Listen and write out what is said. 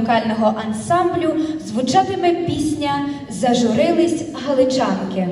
вокального ансамблю звучатиме пісня Зажурились галичанки.